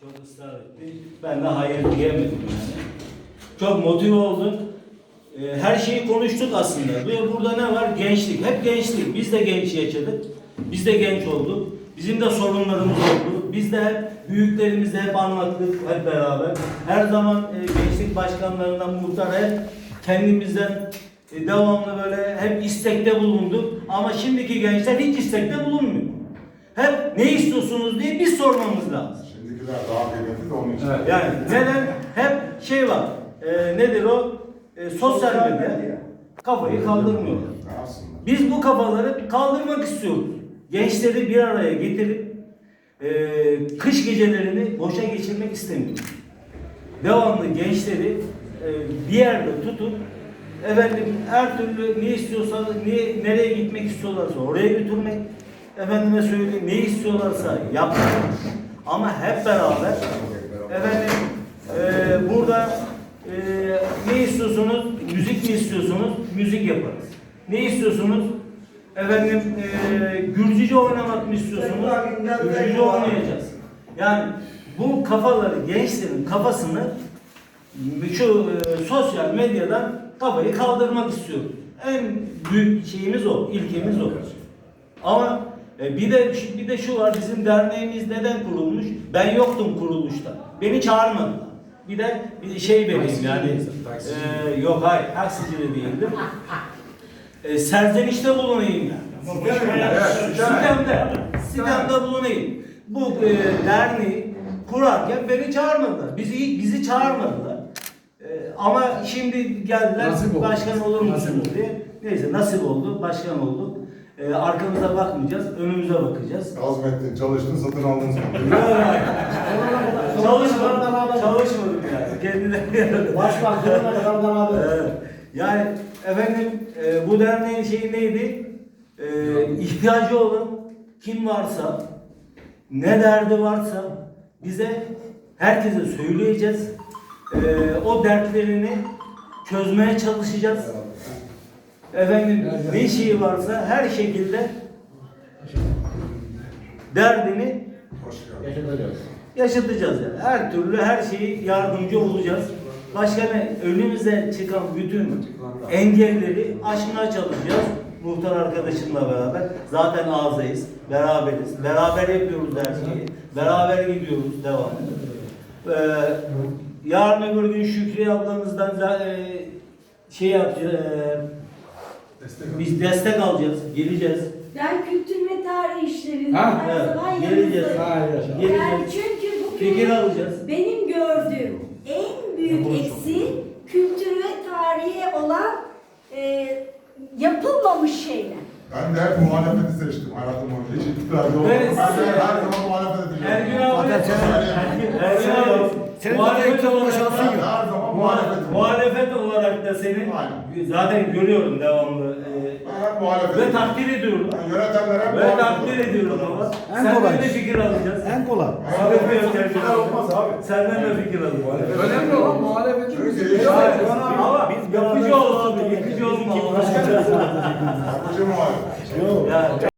Çok ısrar etti. Ben de hayır diyemedim yani. Çok motive olduk. Ee, Her şeyi konuştuk aslında. Ve burada ne var? Gençlik. Hep gençlik. Biz de genç yaşadık. Biz de genç olduk. Bizim de sorunlarımız oldu. Biz de hep büyüklerimizle hep anlattık hep beraber. Her zaman e, gençlik başkanlarından muhtar hep kendimizden e, devamlı böyle hep istekte bulunduk. Ama şimdiki gençler hiç istekte bulunmuyor. Hep ne istiyorsunuz diye biz sormamız lazım. Şimdikiler daha kıymetli de onun için. Evet. Yani neden? Hep şey var. e, nedir o? E, sosyal medya. Kafayı kaldırmıyor. Biz bu kafaları kaldırmak istiyoruz. Gençleri bir araya getirip e, kış gecelerini boşa geçirmek istemiyoruz. Devamlı gençleri e, bir yerde tutup efendim her türlü ne istiyorsa, ne, nereye gitmek istiyorlarsa oraya götürmek, efendime söyleyeyim ne istiyorlarsa yapmak. Ama hep beraber efendim e, burada e, ne istiyorsunuz? Müzik mi istiyorsunuz? Müzik yaparız. Ne istiyorsunuz? Efendim e, Gürcüce oynamak mı istiyorsunuz? Gürcüce oynayacağız. Yani bu kafaları, gençlerin kafasını şu e, sosyal medyadan kafayı kaldırmak istiyoruz. En büyük şeyimiz o, ilkemiz o. Ama bir de bir de şu var bizim derneğimiz neden kurulmuş? Ben yoktum kuruluşta. Beni çağırmadılar. Bir de bir şey vereyim yani. E, yok hayır, taksici de değildim. E, serzenişte bulunayım yani. Sitemde, sitemde bulunayım. Bu e, derneği kurarken beni çağırmadılar. Bizi bizi çağırmadılar. E, ama şimdi geldiler Nasip oldu. başkan olur musunuz oldu. diye. Neyse nasip oldu, başkan olduk. E, arkamıza bakmayacağız, önümüze bakacağız. Azmettin, çalıştın, satın aldın. Çalışmadım, çalışmadım yani. Kendileri Başkan sonuna kadar beraber. Evet. Yani efendim e, bu derneğin şeyi neydi? E, ihtiyacı olan kim varsa, ne derdi varsa bize herkese söyleyeceğiz. E, o dertlerini çözmeye çalışacağız. Efendim ne şeyi varsa her şekilde derdini yaşatacağız yani. Her türlü her şeyi yardımcı olacağız. Başka ne? Önümüze çıkan bütün engelleri aşmaya çalışacağız. Muhtar arkadaşımla beraber. Zaten ağızdayız. Beraberiz. Beraber yapıyoruz her şeyi. Beraber gidiyoruz devamlı. Ee, yarın öbür gün Şükriye ablamızdan da, e, şey yapacağız. e, biz destek alacağız. Geleceğiz. Ben kültür ve tarih işlerinde Ha, her evet. zaman Geleceğiz. yanınızdayım. Ha, yaşa. Yani Geleceğiz. çünkü bu Fikir alacağız. benim gördüğüm en büyük eksi kültür ve tarihe olan e, yapılmamış şeyler. Ben de hep muhalefeti seçtim hayatım boyunca. Hiç iktidarda olmadım. Ben- Ben de her zaman muhalefet edeceğim. Ergün abi. Zaten abi. Senin Muhalefet zaten olma olarak şansın da- yok. Her zaman Muha- muhalefet Muhalefet olarak da seni Aynen. zaten görüyorum devamlı. e, muhalefet ve takdir ediyorum. Yönetenler hep Ve takdir ediyorum baba. En Senden kolay. de fikir alacağız. En kolay. Muhalefet. Fikirler olmaz abi. Senden de fikir alacağız. Önemli olan muhalefetin Çünkü Hayır. Ama Biz yapıcı ol abi, yıkıcı olma. Yapıcı muhalefet. Yani